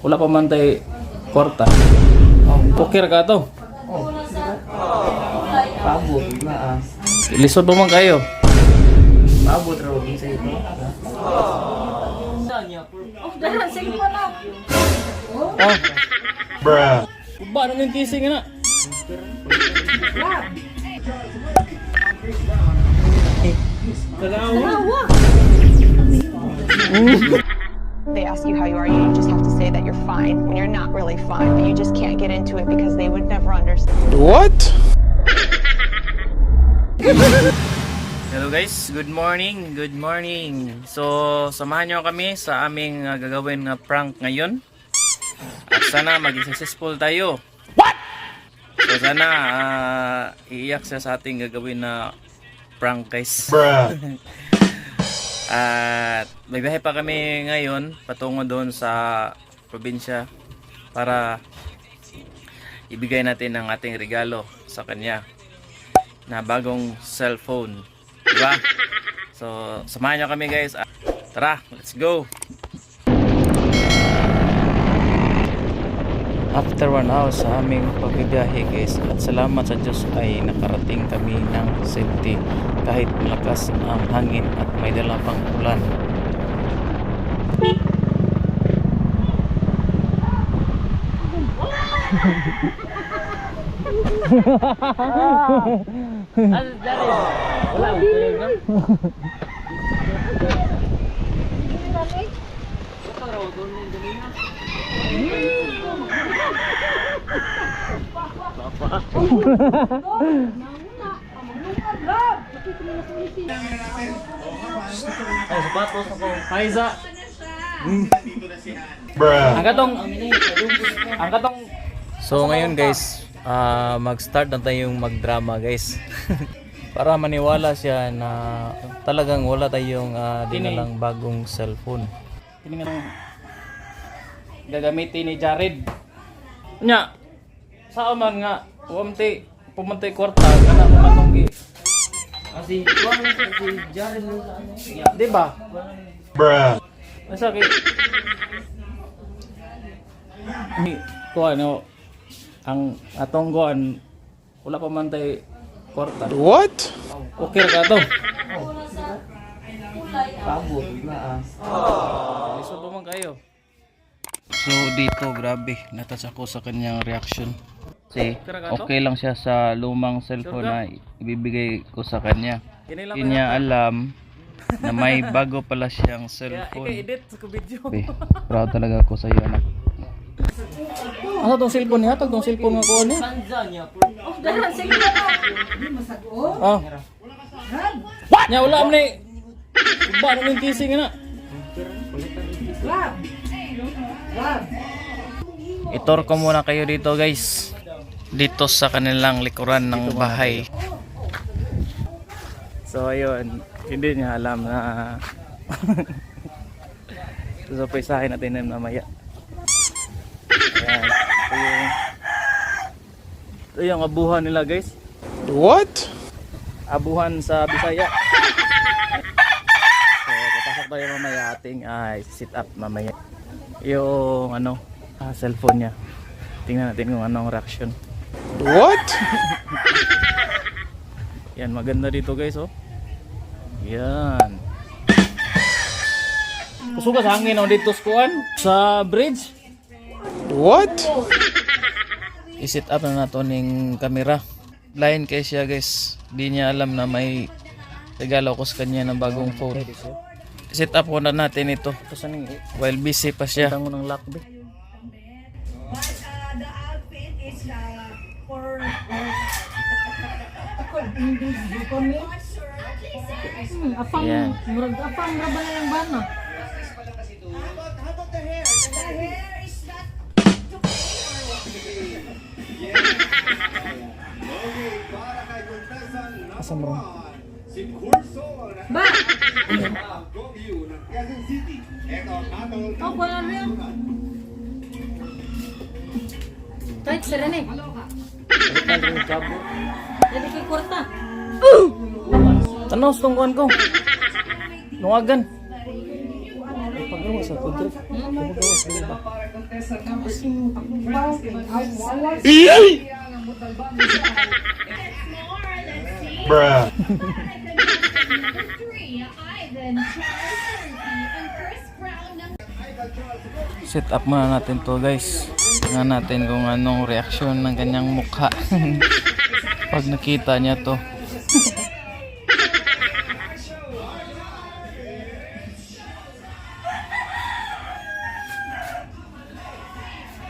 Wala pa man tayo kwarta. Poker ka to. Pabot na ah. Lisod mo man kayo. Pabot raw din sa ito. Dahil sige mo na. Oh. Bruh. Ba na yung kissing na? Dalawa. They ask you how you are, you just have to say that you're fine when you're not really fine, but you just can't get into it because they would never understand. Hello guys, good morning, good morning. So, samahan nyo kami sa aming uh, gagawin na prank ngayon. At sana maging successful tayo. What? So, sana uh, iiyak siya sa ating gagawin na prank guys. At may biyahe pa kami ngayon patungo doon sa probinsya para ibigay natin ang ating regalo sa kanya na bagong cellphone. Diba? So, samahan nyo kami guys. Tara, let's go! After one hour sa aming pagbibiyahe guys at salamat sa Diyos ay nakarating kami ng safety kahit malakas ang hangin at may dala pang ulan. Ay, sapatos ako. Paiza. Ang katong Ang katong So ngayon guys, ah, mag-start na tayong magdrama guys. Para maniwala siya na talagang wala tayong uh, dinalang bagong cellphone. Kini nga gagamitin ni Jared. Nya, sa man nga, umti, pumantay kwarta, kana mo matong gi. Kasi sa si Jared mo sa ano. Yeah. Di ba? Bruh. Asa kay ni ko ano ang atong goan wala pa man tay kwarta. What? Okay ka to. Pabot na ah. Lisod mo man kayo. So dito grabe natas ako sa kanyang reaction. Kasi okay lang siya sa lumang cellphone na ibibigay ko sa kanya. Hindi niya alam na may bago pala siyang cellphone. edit ko video. proud talaga ako sa iyo anak. Ano tong cellphone niya? Tong cellphone nga ko ano? Dahil sige mo na. Ah. What? Nya wala man ni. Ba na yung kissing na. Itor ko muna kayo dito guys. Dito sa kanilang likuran ng bahay. So ayun, hindi niya alam na Susurprisahin natin yan mamaya. Ayan. Ito yung, ito yung abuhan nila guys. What? Abuhan sa Bisaya. Tayo mamaya ating ay sit up mamaya. Yung ano, ah, cellphone niya. Tingnan natin kung anong reaction. What? Yan, maganda dito guys, oh. Yan. Kusugas hangin oh dito sa kuan sa bridge. What? I-set up na nato ning camera. Line kay siya guys. Di niya alam na may regalo ko sa kanya ng bagong phone. Set up muna natin ito. While busy pa siya. Tango ng lock be. Hmm, apang, Yan. murag apang raba na lang bana. Asa mo? Ba? Oh, wala rin. Kahit sila na eh. Jadi kay kwarta. Tanaw sa tungkuan ko. Lungagan. Pagawa sa kudre. Pagawa sa iba. Bruh. Set up muna natin to guys. Tingnan natin kung anong reaksyon ng kanyang mukha. Pag nakita niya to.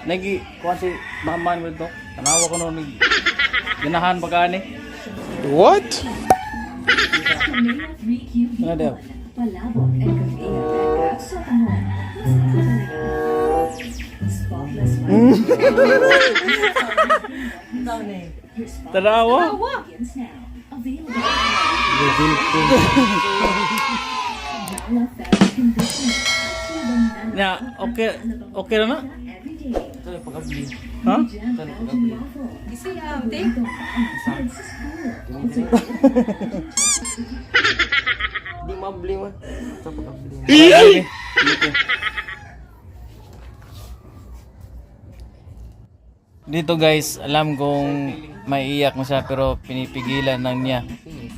Nagi, kuha si maman mo to. Tanawa ko nung nag- ganahan pa ka ni. What? Ano daw? Palabok and convenient backup sa panahon. Spotless fabric conditioner. Subang nala Nya, okay, okay na na? every day. Ha? Jam Belgian waffle. Isi ang te. Ito Di mabli mo. Sa pagkabli. Dito guys, alam kong maiiyak mo siya pero pinipigilan lang niya.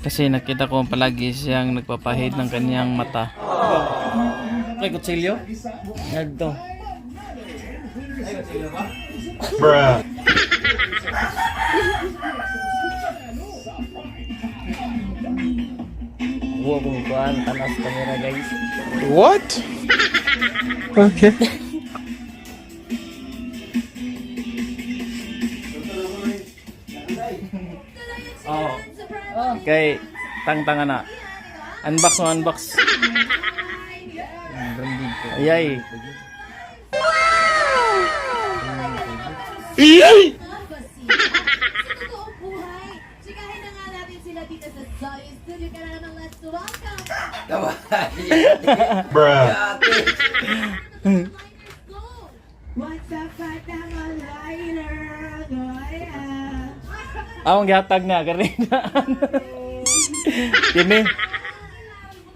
Kasi nakita ko palagi siyang nagpapahid ng kanyang mata. Kay kutsilyo? Nagto. Bruh. Huwag kong kuhan. Tanas camera guys. What? Okay. Oh. Kay tang-tanga na. Unbox mo, unbox. Ayay. Sa totoong buhay, chikahin na nga natin sila dito sa Zoe Studio. Kaya naman, let's welcome Bruh. What's up, Fatang Liner? Goya. Awang gihatag na karina. Kini.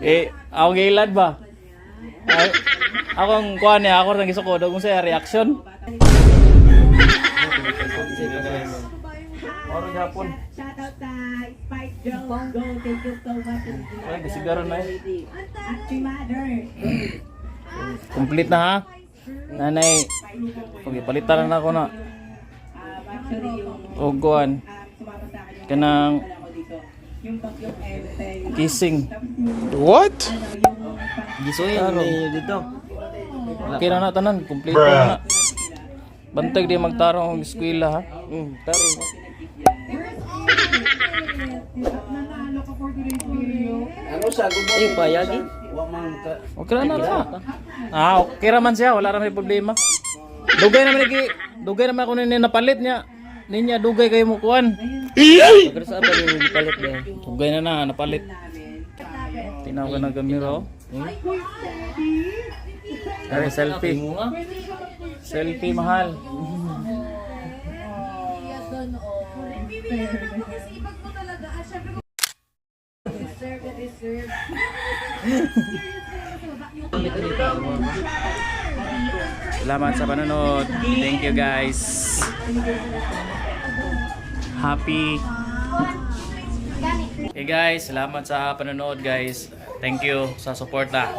Eh, awang gilad ba? Ay, ako ang kuha niya, ako nang gisuko kung sa reaction. Oro hapon. Girl. Go, thank you so much. Ay, gasigaro na eh. Mother. Complete na ha. Nanay. Okay, palitan na ako na. O kuhan. Kanang kissing. What? Gisuhin ninyo dito. Okay na na tanan, kompleto na na. Bantag di magtarong ang eskwela ha. Hmm, taro. Ano sa gubo? Ay, payagi. Okay na na na. Ah, okay raman siya, wala raman problema. Dugay naman iki, dugay naman ako nini napalit niya. Ninya dugay kayo mo kuan. Pero sa ba yung gipalit ba? Dugay na na napalit. Tinaw ka ng kamera oh. Ari selfie. Mo nga. Selfie mahal. Salamat sa panonood. Thank you guys. Happy Hey guys, salamat sa panonood guys. Thank you sa suporta.